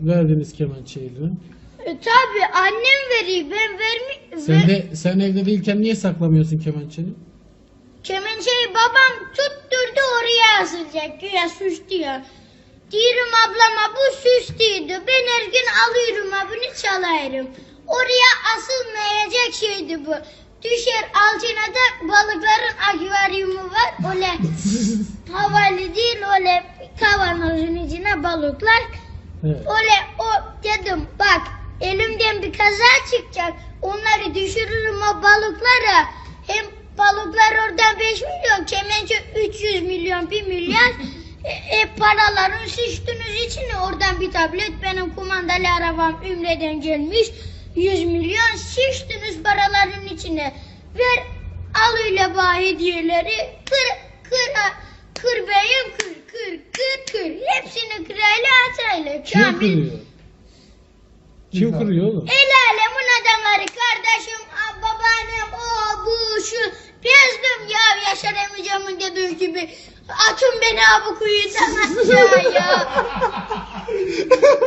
verdiniz kemençeyi eline? E, tabi annem veriyor ben vermi Sen de sen evde değilken niye saklamıyorsun kemençeni? Kemençeyi babam tutturdu oraya asılacak güya süs diyor. Diyorum ablama bu süs değildi. Ben her gün alıyorum ha bunu çalarım. Oraya asılmayacak şeydi bu. Düşer altına da balıkların akvaryumu var. Öyle havalı değil öyle kavanozun içine balıklar. Evet. Öyle o dedim bak elimden bir kaza çıkacak. Onları düşürürüm o balıklara. Hem balıklar oradan 5 milyon, kemençe 300 milyon, 1 milyar. E, e, paraların sıçtığınız için oradan bir tablet benim kumandalı arabam Ümre'den gelmiş. 100 milyon sıçtınız paraların içine. Ver al öyle bana hediyeleri. Kır, kır, kır beyim kır, kır, kır, kır. Hepsini kırayla atayla. Kim Kamil. kırıyor? Kim kırıyor oğlum? El alemin adamları kardeşim, a- babaannem, o bu şu. Bezdim ya Yaşar amcamın dediği gibi. Atın beni ha bu kuyudan aşağıya.